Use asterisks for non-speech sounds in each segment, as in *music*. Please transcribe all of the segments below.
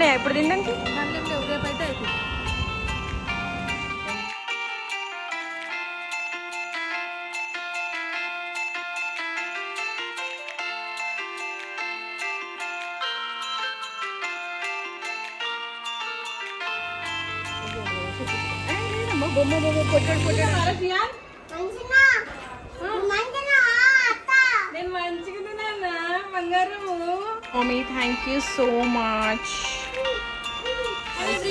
పండ్లు ఏమైనా ఉన్నాయా ఇప్పుడు తినడానికి మళ్ళీ లేవు రేపు అయితే అయిపోయింది బొమ్మ బొమ్మ కొట్టాడు కొట్టాడు నేను మంచిగా తిన్నా బంగారము? Mummy thank you so much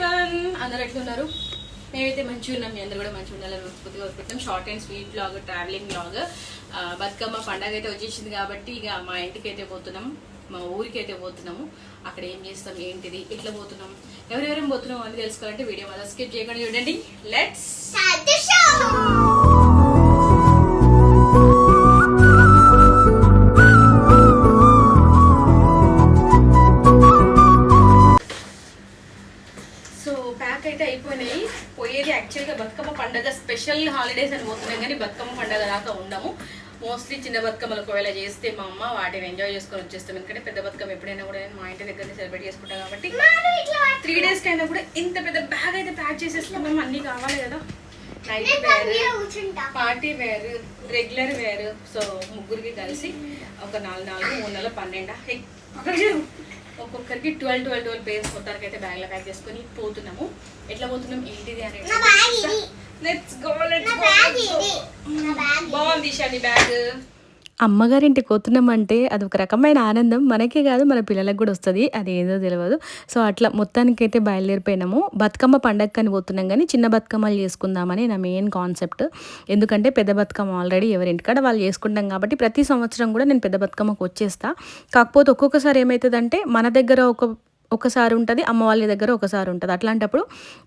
everyone అందరు ఎట్లున్నారు మేమైతే మంచిగా ఉన్నాం. మీ అందరు కూడా మంచిగా ఉండాలని మనస్ఫూర్తిగా కోరుకుంటాం short and sweet blog travelling blog Bathukamma పండగ అయితే వచ్చేసింది కాబట్టి ఇక మా ఇంటికి అయితే పోతున్నాం. మా ఊరికి అయితే పోతున్నాము. అక్కడ ఏం చేస్తాం? ఏంటిది? ఎట్లా పోతున్నాం? ఎవరెవరేం పోతున్నాం అని తెలుసుకోవాలంటే వీడియో మాత్రం స్కిప్ చేయకుండా. చూడండి. లెట్స్ స్పెషల్ హాలిడేస్ అని పోతున్నాం కానీ బతుకమ్మ పండగ దాకా ఉండము. మోస్ట్లీ చిన్న బతుకమ్మలు ఒకవేళ చేస్తే మా అమ్మ వాటిని ఎంజాయ్ చేసుకొని వచ్చేస్తాం. ఎందుకంటే పెద్ద బతుకమ్మ ఎప్పుడైనా కూడా నేను మా ఇంటి దగ్గరనే సెలబ్రేట్ చేసుకుంటాం కాబట్టి త్రీ డేస్ కైనా కూడా ఇంత పెద్ద బ్యాగ్ అయితే ప్యాక్ చేసేసుకున్నాం అన్నీ కావాలి కదా. Night wear party wear regular wear so ముగ్గురికి కలిసి ఒక నాలుగు నాలుగు మూడు నెలలు పన్నెండు. ఒక్కొక్కరికి ట్వెల్వ్ ట్వెల్వ్ ట్వెల్వ్ పేర్స్ మొత్తానికి అయితే బ్యాగ్లో ప్యాక్ చేసుకొని పోతున్నాము. ఎట్లా పోతున్నాం? ఏంటిది అనేది లెట్స్ గో లెట్స్ గో బాగుంది షాని బ్యాగ్. అమ్మగారింటికి పోతున్నామంటే అది ఒక రకమైన ఆనందం. మనకే కాదు మన పిల్లలకు కూడా వస్తుంది. అది ఏదో తెలియదు సో అట్లా మొత్తానికైతే బయలుదేరిపోయినాము. బతుకమ్మ పండగకని పోతున్నాం కానీ చిన్న బతుకమ్మలు చేసుకుందామని నా మెయిన్ కాన్సెప్ట్. ఎందుకంటే పెద్ద బతుకమ్మ ఆల్రెడీ ఎవరింటికాడ వాళ్ళు చేసుకుంటాం కాబట్టి ప్రతి సంవత్సరం కూడా నేను పెద్ద బతుకమ్మకు వచ్చేస్తా. కాకపోతే ఒక్కొక్కసారి ఏమవుతుందంటే మన దగ్గర ఒక ఒకసారి ఉంటుంది అమ్మ వాళ్ళ దగ్గర ఒకసారి ఉంటుంది. అట్లాంటప్పుడు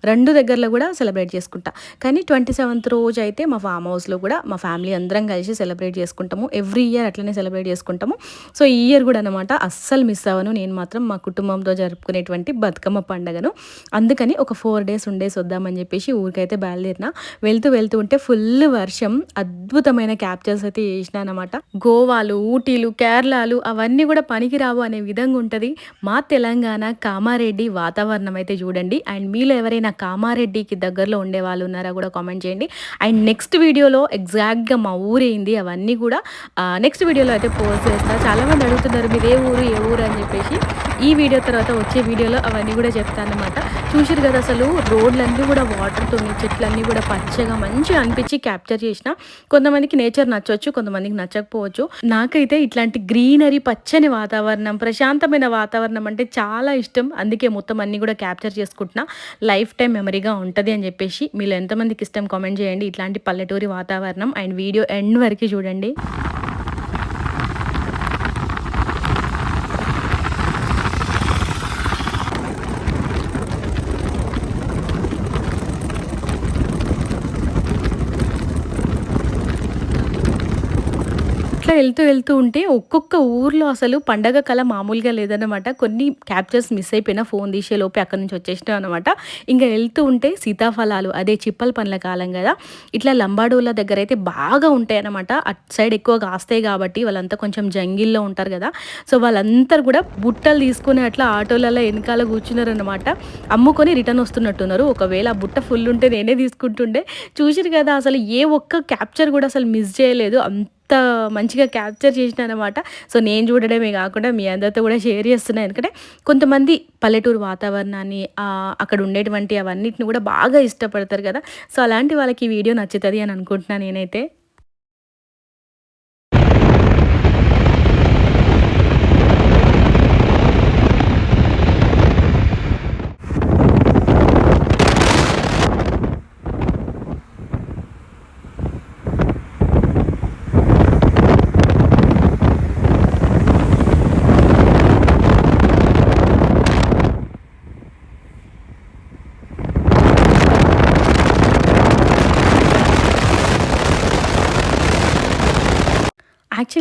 రెండు దగ్గరలో కూడా సెలబ్రేట్ చేసుకుంటా. కానీ ట్వంటీ సెవెంత్ రోజు అయితే మా ఫామ్ హౌస్లో కూడా మా ఫ్యామిలీ అందరం కలిసి సెలబ్రేట్ చేసుకుంటాము. ఎవ్రీ ఇయర్ అట్లనే సెలబ్రేట్ చేసుకుంటాము. సో ఈ ఇయర్ కూడా అనమాట అస్సలు మిస్ అవ్వను. నేను మాత్రం మా కుటుంబంతో జరుపుకునేటువంటి బతుకమ్మ పండగను. అందుకని ఒక ఫోర్ డేస్ ఉండేసి వద్దామని చెప్పేసి ఊరికైతే బయలుదేరిన. వెళ్తూ వెళ్తూ ఉంటే ఫుల్ వర్షం అద్భుతమైన క్యాప్చర్స్ అయితే చేసిన అనమాట గోవాలు ఊటీలు కేరళలు అవన్నీ కూడా పనికిరావు అనే విధంగా ఉంటుంది. మా తెలంగాణ కామారెడ్డి వాతావరణం అయితే చూడండి. అండ్ మీలో ఎవరైనా కామారెడ్డికి దగ్గరలో ఉండే వాళ్ళు ఉన్నారా కూడా కామెంట్ చేయండి. అండ్ నెక్స్ట్ వీడియోలో ఎగ్జాక్ట్గా మా ఊరేంది అవన్నీ కూడా నెక్స్ట్ వీడియోలో అయితే పోస్ట్ చేస్తా. చాలామంది అడుగుతున్నారు మీరు ఏ ఊరు? ఏ ఊరు? అని చెప్పేసి. ఈ వీడియో తర్వాత వచ్చే వీడియోలో అవన్నీ కూడా చెప్తాను అనమాట చూసారు కదా అసలు రోడ్లన్నీ కూడా వాటర్తో చెట్లన్నీ కూడా పచ్చగా మంచిగా అనిపించి క్యాప్చర్ చేసిన. కొంతమందికి నేచర్ నచ్చవచ్చు కొంతమందికి నచ్చకపోవచ్చు. నాకైతే ఇట్లాంటి గ్రీనరీ పచ్చని వాతావరణం ప్రశాంతమైన వాతావరణం అంటే చాలా ఇష్టం. అందుకే మొత్తం అన్ని కూడా క్యాప్చర్ చేసుకుంటున్నా. లైఫ్ టైం మెమరీగా ఉంటుంది అని చెప్పేసి మీరు ఎంతమందికి ఇష్టం కామెంట్ చేయండి. ఇట్లాంటి పల్లెటూరి వాతావరణం అండ్ వీడియో ఎండ్ వరకు చూడండి. ఇట్లా వెళ్తూ వెళ్తూ ఉంటే ఒక్కొక్క ఊర్లో అసలు పండగ కళ మామూలుగా లేదన్నమాట. కొన్ని క్యాప్చర్స్ మిస్ అయిపోయినా ఫోన్ తీసే లోపే అక్కడ నుంచి వచ్చేసినాం అనమాట ఇంకా వెళ్తూ ఉంటే సీతాఫలాలు అదే చిప్పల పండ్ల కాలం కదా ఇట్లా లంబాడోళ్ళ దగ్గర అయితే బాగా ఉంటాయి అనమాట అటు సైడ్ ఎక్కువ కాస్తాయి కాబట్టి వాళ్ళంతా కొంచెం జంగిల్లో ఉంటారు కదా. సో వాళ్ళందరూ కూడా బుట్టలు తీసుకుని అట్లా ఆటోలలో వెనకాల కూర్చున్నారనమాట అమ్ముకొని రిటర్న్ వస్తున్నట్టున్నారు. ఒకవేళ ఆ బుట్ట ఫుల్ ఉంటే నేనే తీసుకుంటుండే. చూసిరు కదా అసలు ఏ ఒక్క క్యాప్చర్ కూడా అసలు మిస్ చేయలేదు. అంత మంచిగా క్యాప్చర్ చేసిన అనమాట సో నేను చూడడమే కాకుండా మీ అందరితో కూడా షేర్ చేస్తున్నాను ఎందుకంటే కొంతమంది పల్లెటూరు వాతావరణాన్ని అక్కడ ఉండేటువంటి అవన్నిటిని కూడా బాగా ఇష్టపడతారు కదా. సో అలాంటి వాళ్ళకి ఈ వీడియో నచ్చుతుంది అని అనుకుంటున్నాను నేనైతే.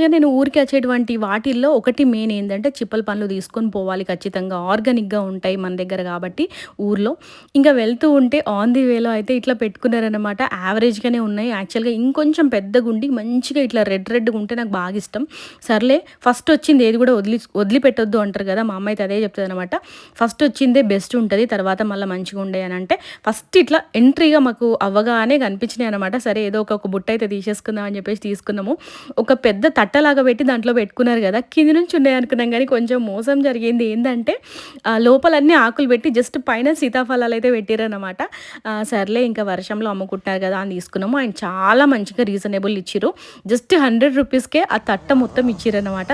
Ferien నేను ఊరికి వచ్చేటువంటి వాటిల్లో ఒకటి మెయిన్ ఏంటంటే చిప్పల పండ్లు తీసుకొని పోవాలి ఖచ్చితంగా. ఆర్గానిక్గా ఉంటాయి మన దగ్గర కాబట్టి ఊర్లో. ఇంకా వెళ్తూ ఉంటే ఆన్ ది వేలో అయితే ఇట్లా పెట్టుకున్నారనమాట యావరేజ్గానే ఉన్నాయి. యాక్చువల్గా ఇంకొంచెం పెద్దగుండి మంచిగా ఇట్లా రెడ్ రెడ్గా ఉంటే నాకు బాగా ఇష్టం. సర్లే ఫస్ట్ వచ్చింది ఏది కూడా వదిలి వదిలిపెట్టొద్దు అంటారు కదా మా అమ్మ అయితే అదే చెప్తుంది అనమాట ఫస్ట్ వచ్చిందే బెస్ట్ ఉంటుంది తర్వాత మళ్ళీ మంచిగా ఉండే అని అంటే ఫస్ట్ ఇట్లా ఎంట్రీగా మాకు అవ్వగానే కనిపించినాయి అనమాట సరే ఏదో ఒక బుట్ట అయితే తీసేసుకుందాం అని చెప్పేసి తీసుకున్నాము. ఒక పెద్ద తట్టలాగా పెట్టి దాంట్లో పెట్టుకున్నారు కదా. కింది నుంచి ఉన్నాయి అనుకున్నాం కానీ కొంచెం మోసం జరిగింది. ఏంటంటే ఆ, లోపలన్నీ ఆకులు పెట్టి జస్ట్ పైన సీతాఫలాలు అయితే పెట్టారనమాట సర్లే ఇంకా వర్షంలో అమ్ముకుంటున్నారు కదా అని తీసుకున్నాము. ఆయన చాలా మంచిగా రీజనబుల్ ఇచ్చిరు జస్ట్ హండ్రెడ్ రూపీస్కే ఆ తట్ట మొత్తం ఇచ్చిరనమాట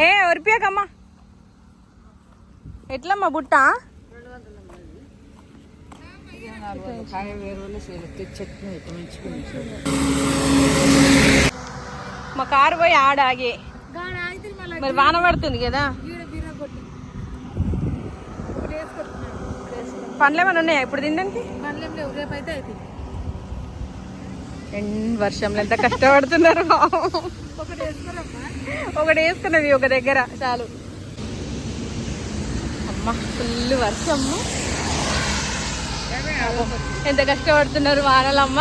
ఏ ఒరిపియాకమ్మా. ఎట్లమ్మా బుట్ట? మా కారు పోయి ఆడ ఆగే మరి వాన పడుతుంది కదా? పండ్లు ఏమైనా ఉన్నాయా ఇప్పుడు తినడానికి? వర్షంలో ఎంత కష్టపడుతున్నారు ఒకటి వేసుకున్నది ఒక దగ్గర చాలు. అమ్మ ఫుల్ వర్షము ఎంత కష్టపడుతున్నారు వానలమ్మ.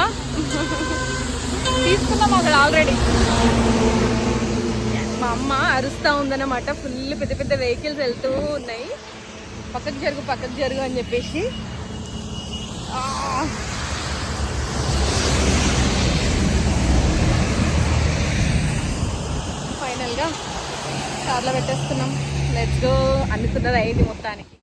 తీసుకున్నాం అక్కడ ఆల్రెడీ మా అమ్మ అరుస్తూ ఉందన్నమాట. ఫుల్ పెద్ద పెద్ద వెహికల్స్ వెళ్తూ ఉన్నాయి. పక్కకు జరుగు పక్కకు జరుగు అని చెప్పేసి. ఆ. ఫైనల్గా కార్లో పెట్టేస్తున్నాం. లెట్స్ గో అనుకున్నది అయింది మొత్తానికి.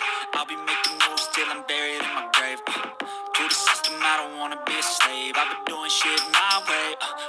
Shit my way, uh,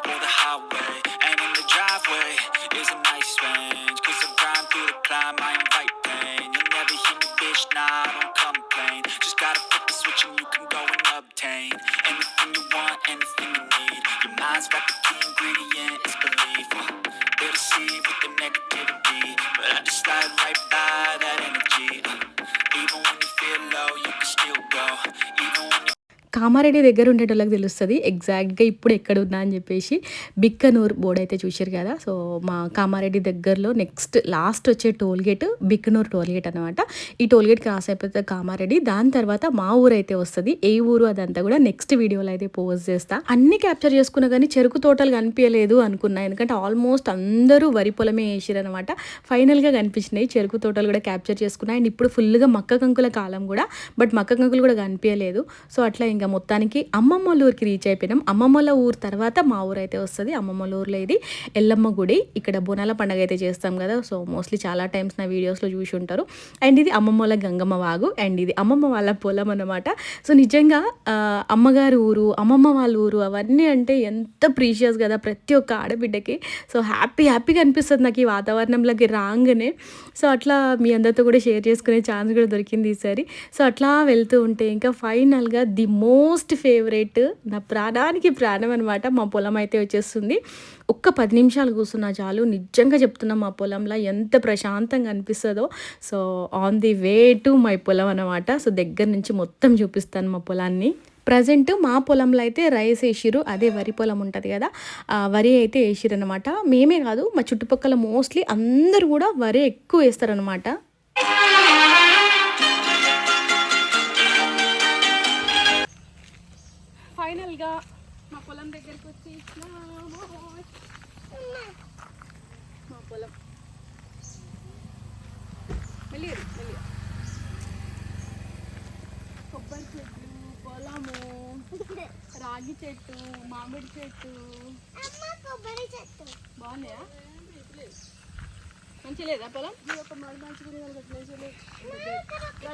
Kamareddy దగ్గర ఉండేటోళ్ళకి తెలుస్తుంది. ఎగ్జాక్ట్గా ఇప్పుడు ఎక్కడ ఉన్నా అని చెప్పేసి బిక్కనూర్ బోర్డు అయితే చూశారు కదా. సో మా కామారెడ్డి దగ్గరలో నెక్స్ట్ లాస్ట్ వచ్చే toll gate Bikkanoor toll gate అనమాట ఈ టోల్ గేట్ క్రాస్ అయిపోతే కామారెడ్డి. దాని తర్వాత మా ఊరు అయితే వస్తుంది. ఏ ఊరు అదంతా కూడా నెక్స్ట్ వీడియోలో అయితే పోస్ట్ చేస్తా. అన్ని క్యాప్చర్ చేసుకున్నా కానీ చెరుకు తోటలు కనిపించలేదు అనుకున్నా. ఎందుకంటే ఆల్మోస్ట్ అందరూ వరి పొలమే వేసిరనమాట ఫైనల్గా కనిపించినాయి. చెరుకు తోటలు కూడా క్యాప్చర్ చేసుకున్నాయి అండ్ ఇప్పుడు ఫుల్గా మక్క కంకుల కాలం కూడా. బట్ మక్క కంకులు కూడా కనిపించలేదు. సో అట్లా ఇంకా మొత్తం మొత్తానికి అమ్మమ్మల ఊరికి రీచ్ అయిపోయినాం. అమ్మమ్మల ఊరు తర్వాత మా ఊరు అయితే వస్తుంది. అమ్మమ్మల ఊర్లో ఇది ఎల్లమ్మ గుడి. ఇక్కడ బోనాల పండగ అయితే చేస్తాం కదా. సో మోస్ట్లీ చాలా టైమ్స్ నా వీడియోస్లో చూసి ఉంటారు. అండ్ ఇది అమ్మమ్మల గంగమ్మ వాగు. అండ్ ఇది అమ్మమ్మ వాళ్ళ పొలం అన్నమాట. సో నిజంగా అమ్మగారి ఊరు అమ్మమ్మ వాళ్ళ ఊరు అవన్నీ అంటే ఎంత ప్రీషియస్ కదా ప్రతి ఒక్క ఆడబిడ్డకి. సో హ్యాపీ హ్యాపీగా అనిపిస్తుంది నాకు ఈ వాతావరణంలోకి రాగానే. సో అట్లా మీ అందరితో కూడా షేర్ చేసుకునే ఛాన్స్ కూడా దొరికింది ఈసారి సో అట్లా వెళ్తూ ఉంటే ఇంకా ఫైనల్గా ది మోస్ట్ ఫేవరెట్ నా ప్రాణానికి ప్రాణం అనమాట మా పొలం అయితే వచ్చేస్తుంది. ఒక్క పది నిమిషాలు కూర్చున్నా చాలు. నిజంగా చెప్తున్నా మా పొలంలో ఎంత ప్రశాంతంగా అనిపిస్తుందో. So on the way to my పొలం అనమాట సో దగ్గర నుంచి మొత్తం చూపిస్తాను మా పొలాన్ని. ప్రజెంట్ మా పొలంలో అయితే రైస్ వేసిరు అదే వరి పొలం ఉంటుంది కదా వరి అయితే వేసిరు అనమాట మేమే కాదు మా చుట్టుపక్కల మోస్ట్లీ అందరూ కూడా వరి ఎక్కువ వేస్తారనమాట ఫైనల్గా మా పొలం దగ్గరికి వచ్చేసినాము. మా పొలం. కొబ్బరి చెట్టు పొలము రాగి చెట్టు మామిడి చెట్టు. కొబ్బరి చెట్టు. బాగున్నాయా? మంచి లేదా పొలం?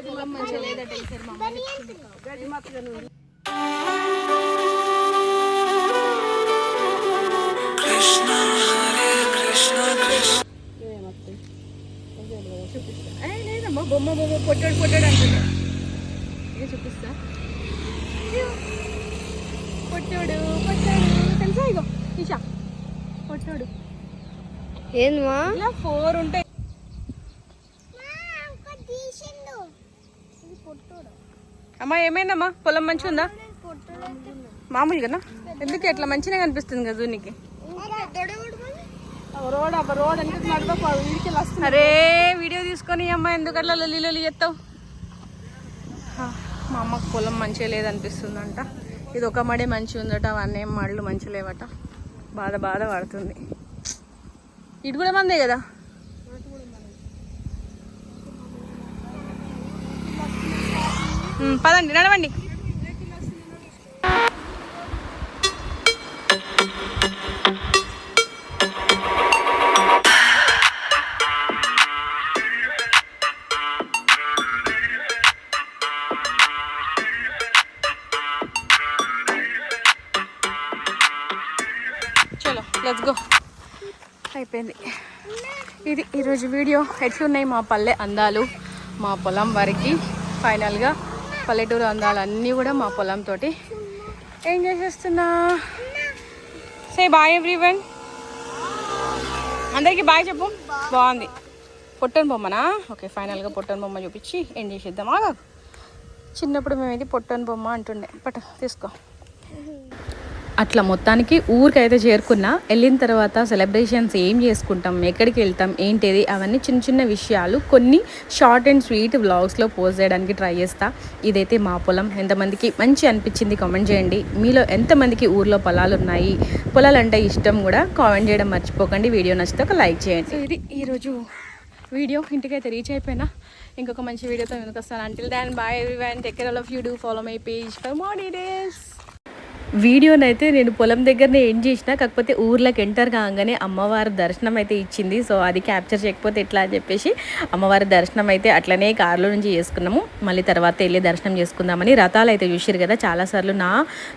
పొలం మంచి లేదంటే ఈసారి మా అమ్మ చూపిస్తా. లేదమ్మా బొమ్మ బొమ్మ పొట్టాడు పొట్టాడు అంటున్నా. చూపిస్తా. పొట్టాడు పొట్టాడు. తెలుసా ఇగో? ఈషా పొట్టాడు. ఏందమ్మా ఇలా ఫోర్ ఉంటాయి అమ్మా ఏమైందమ్మా? పొలం మంచిగా ఉందా? మామూలుగానా ఎందుకు ఎట్లా మంచిగా కనిపిస్తుంది కదా నీకు రోడ్ అబ్బ రోడ్ అంటే అరే వీడియో తీసుకొని అమ్మ ఎందుకు అట్లా లొల్లి లొల్లి చెప్తావు మా అమ్మకు పొలం మంచిగా లేదనిపిస్తుందంట. ఇది ఒక మడే మంచిగా ఉందట అవన్నీ ఏం మంచి లేవట. బాధ బాధ పడుతుంది. ఇటు కూడా మందే కదా? పదండి నడవండి. లెట్స్ గో అయిపోయింది. ఇది ఈరోజు వీడియో. ఎట్లున్నాయి మా పల్లె అందాలు? మా పొలం వరకు ఫైనల్గా పల్లెటూరు అందాలు అన్నీ కూడా మా పొలంతో ఏం చేసేస్తున్నా? సే బాయ్ ఎవ్రీవన్ అందరికీ బాయ్ చెప్పు. బాగుంది. పొట్టని బొమ్మనా? ఓకే ఫైనల్గా పొట్టని బొమ్మ చూపించి ఏం చేసేద్దాం? ఆగా. చిన్నప్పుడు మేము ఇది పొట్టని బొమ్మ అంటుండే. పట్టు తీసుకో. అట్లా మొత్తానికి ఊరికైతే చేరుకున్నా. వెళ్ళిన తర్వాత సెలబ్రేషన్స్ ఏం చేసుకుంటాం ఎక్కడికి వెళ్తాం ఏంటిది అవన్నీ చిన్న చిన్న విషయాలు కొన్ని షార్ట్ అండ్ స్వీట్ వ్లాగ్స్లో పోస్ట్ చేయడానికి ట్రై చేస్తా. ఇదైతే మా పొలం. ఎంతమందికి మంచి అనిపించింది కామెంట్ చేయండి. మీలో ఎంతమందికి ఊర్లో పొలాలు ఉన్నాయి? పొలాలు అంటే ఇష్టం కూడా కామెంట్ చేయడం మర్చిపోకండి. వీడియో నచ్చితే ఒక లైక్ చేయండి. ఇది ఈరోజు వీడియో. ఇంటికైతే రీచ్ అయిపోయినా. ఇంకొక మంచి వీడియోతో వెనుకొస్తాను until then bye everyone take care all of you do follow my page for more details వీడియోనైతే నేను పొలం దగ్గరనే ఏం చేసిన కాకపోతే ఊర్లోకి ఎంటర్ కాగానే అమ్మవారి దర్శనం అయితే ఇచ్చింది. సో అది క్యాప్చర్ చేయకపోతే ఎట్లా అని చెప్పేసి అమ్మవారి దర్శనం అయితే అట్లనే కారులో నుంచి చేసుకున్నాము. మళ్ళీ తర్వాత వెళ్ళి దర్శనం చేసుకుందామని రథాలు అయితే చూసారు కదా చాలాసార్లు నా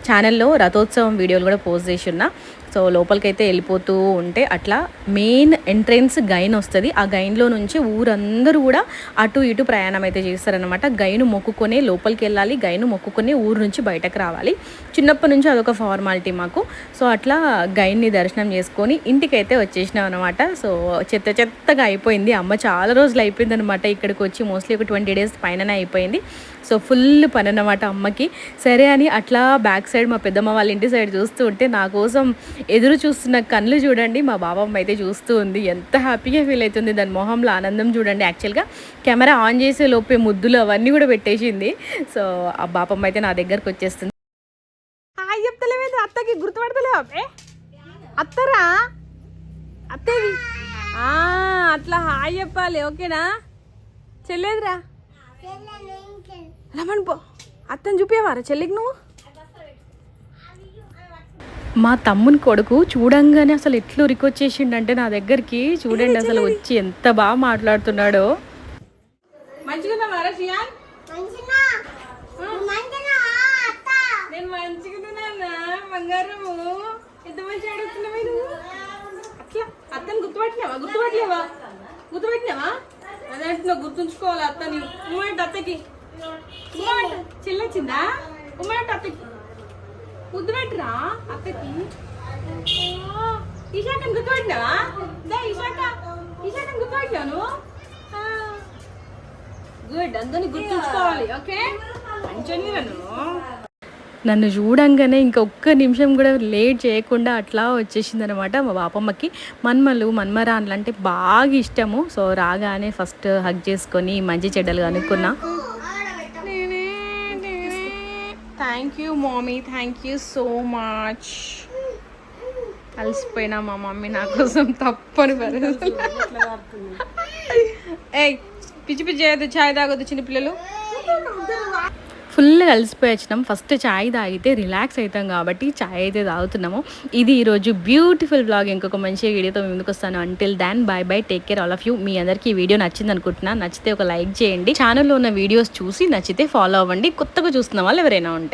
ఛానల్లో రథోత్సవం వీడియోలు కూడా పోస్ట్ చేసి ఉన్నా. సో లోపలికైతే వెళ్ళిపోతూ ఉంటే అట్లా మెయిన్ ఎంట్రెన్స్ గైన్ వస్తుంది. ఆ గైన్లో నుంచి ఊరందరూ కూడా అటు ఇటు ప్రయాణం అయితే చేస్తారనమాట గైను మొక్కుకొని లోపలికి వెళ్ళాలి గైను మొక్కుకొని ఊరు నుంచి బయటకు రావాలి. చిన్నప్పటి నుంచి అదొక ఫార్మాలిటీ మాకు. సో అట్లా గైన్ని దర్శనం చేసుకొని ఇంటికైతే వచ్చేసినాం అనమాట సో చెత్త చెత్తగా అయిపోయింది. అమ్మ చాలా రోజులు అయిపోయింది అనమాట ఇక్కడికి వచ్చి మోస్ట్లీ ఒక ట్వంటీ డేస్ పైననే అయిపోయింది. సో ఫుల్ పని అన్నమాట అమ్మకి. సరే అని అట్లా బ్యాక్ సైడ్ మా పెద్దమ్మ వాళ్ళ ఇంటి సైడ్ చూస్తూ ఉంటే నా కోసం ఎదురు చూస్తున్న కళ్ళు చూడండి మా బాబమ్మ అయితే చూస్తూ ఉంది. ఎంత హ్యాపీగా ఫీల్ అవుతుంది దాని మొహంలో ఆనందం చూడండి. యాక్చువల్గా కెమెరా ఆన్ చేసే లోపే ముద్దులు అవన్నీ కూడా పెట్టేసింది. సో ఆ బాపమ్మ అయితే నా దగ్గరకు వచ్చేస్తుంది. అత్తకి గుర్తుపడతలేవా? అత్తరా? అత్తేది ఆ, అట్లా హాయ్ చెప్పాలి ఓకేనా? చెల్లేదురా? రమణ్ పో అత్తని చూపేవారా చెల్లికి నువ్వు? మా తమ్ముని కొడుకు చూడంగానే అసలు ఎట్లు రికొచ్చేసిండంటే నా దగ్గరికి చూడండి అసలు వచ్చి ఎంత బాగా మాట్లాడుతున్నాడో. గుర్తుపట్టినావా? గుర్తుపట్టినావా? అదే గుర్తుంచుకోవాలి అత్తని? అత్తకి? చెల్లొచ్చిందా ఉమ్మంట అత్తకి ముద్దు పెట్టరా? అత్తకి ఈశాఖని గుర్తుపట్టినావా దా ఈశాఖ ఈశాఖని గుర్తుపట్టినావు గుడ్. అందరిని గుర్తుంచుకోవాలి ఓకే? మంచి నన్ను నన్ను చూడంగానే ఇంకా ఒక్క నిమిషం కూడా లేట్ చేయకుండా అట్లా వచ్చేసింది అనమాట మా బాపమ్మకి. మన్మలు మన్మరాన్లు అంటే బాగా ఇష్టము. సో రాగానే ఫస్ట్ హగ్ చేసుకొని మంచి చెడ్డలు కనుక్కున్నా. Thank you mummy thank you so much అలసిపోయినా మా మమ్మీ నా కోసం తప్పని *laughs* ఏయ్ పిచ్చి పిచ్చి చేయొద్దు ఛాయ్ తాగొద్దు చిన్నపిల్లలు ఫుల్ కలిసిపోయి వచ్చినాం. ఫస్ట్ చాయ్ తాగితే రిలాక్స్ అవుతాం కాబట్టి చాయ్ అయితే తాగుతున్నాము. ఇది ఈరోజు బ్యూటిఫుల్ బ్లాగ్ ఇంకొక మంచి వీడియోతో ముందుకు వస్తాను. Until then bye bye take care all of you మీ అందరికీ ఈ వీడియో నచ్చింది అనుకుంటున్నా. నచ్చితే ఒక లైక్ చేయండి. ఛానల్లో ఉన్న వీడియోస్ చూసి నచ్చితే ఫాలో అవ్వండి. కొత్తగా చూస్తున్న వాళ్ళు ఎవరైనా ఉంటే.